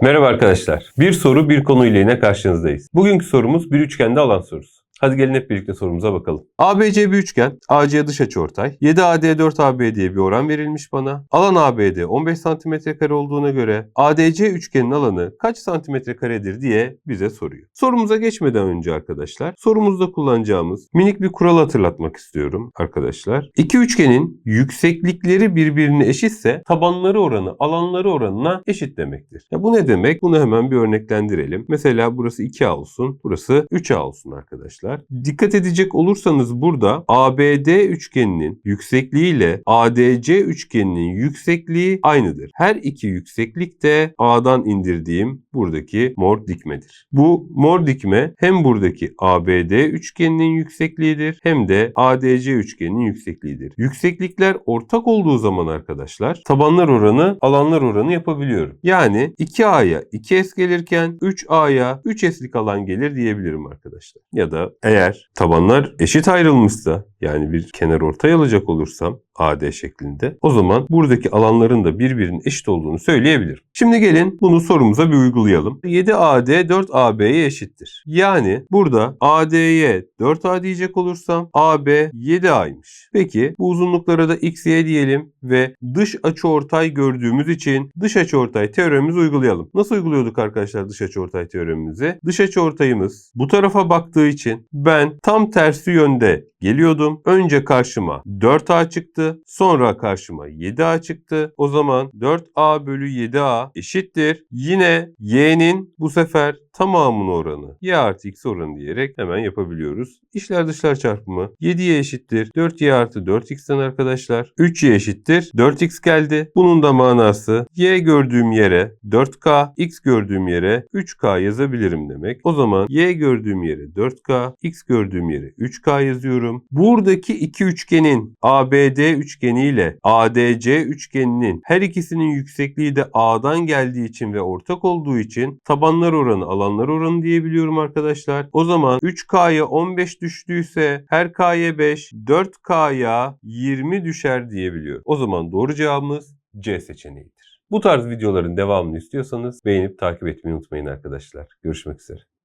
Merhaba arkadaşlar. Bir soru bir konu ile yine karşınızdayız. Bugünkü sorumuz bir üçgende alan sorusu. Hadi gelin hep birlikte sorumuza bakalım. ABC bir üçgen, AC dış açıortay, 7AD 4AB diye bir oran verilmiş bana. Alan ABD 15 cm kare olduğuna göre ADC üçgenin alanı kaç santimetre karedir diye bize soruyor. Sorumuza geçmeden önce arkadaşlar, sorumuzda kullanacağımız minik bir kural hatırlatmak istiyorum arkadaşlar. İki üçgenin yükseklikleri birbirine eşitse tabanları oranı alanları oranına eşit demektir. Ya bu ne demek? Bunu hemen bir örneklendirelim. Mesela burası 2A olsun, burası 3A olsun arkadaşlar. Dikkat edecek olursanız burada ABD üçgeninin yüksekliği ile ADC üçgeninin yüksekliği aynıdır. Her iki yükseklik de A'dan indirdiğim buradaki mor dikmedir. Bu mor dikme hem buradaki ABD üçgeninin yüksekliğidir hem de ADC üçgeninin yüksekliğidir. Yükseklikler ortak olduğu zaman arkadaşlar tabanlar oranı alanlar oranı yapabiliyorum. Yani 2A'ya 2S gelirken 3A'ya 3S'lik alan gelir diyebilirim arkadaşlar. Ya da eğer tabanlar eşit ayrılmışsa yani bir kenar ortay alacak olursam AD şeklinde o zaman buradaki alanların da birbirinin eşit olduğunu söyleyebilirim. Şimdi gelin bunu sorumuza bir uygulayalım. 7AD 4AB'ye eşittir. Yani burada AD'ye 4A diyecek olursam AB 7A'ymış. Peki bu uzunluklara da x, y diyelim ve dış açıortay gördüğümüz için dış açıortay teoremimizi uygulayalım. Nasıl uyguluyorduk arkadaşlar dış açıortay teoremimizi? Dış açıortayımız bu tarafa baktığı için ben tam tersi yönde geliyordum. Önce karşıma 4A çıktı. Sonra karşıma 7A çıktı. O zaman 4A bölü 7A eşittir. Yine y'nin bu sefer tamamının oranı y artı x oranı diyerek hemen yapabiliyoruz. İşler dışlar çarpımı 7y eşittir 4y artı 4x'ten arkadaşlar 3y eşittir 4x geldi. Bunun da manası y gördüğüm yere 4k x gördüğüm yere 3k yazabilirim demek. O zaman y gördüğüm yere 4k x gördüğüm yere 3k yazıyorum. Buradaki iki üçgenin ABD üçgeni ile ADC üçgeninin her ikisinin yüksekliği de A'dan geldiği için ve ortak olduğu için tabanlar oranı alanlar oranı diyebiliyorum arkadaşlar. O zaman 3K'ya 15 düştüyse her K'ya 5, 4K'ya 20 düşer diyebiliyorum. O zaman doğru cevabımız C seçeneğidir. Bu tarz videoların devamını istiyorsanız beğenip takip etmeyi unutmayın arkadaşlar. Görüşmek üzere.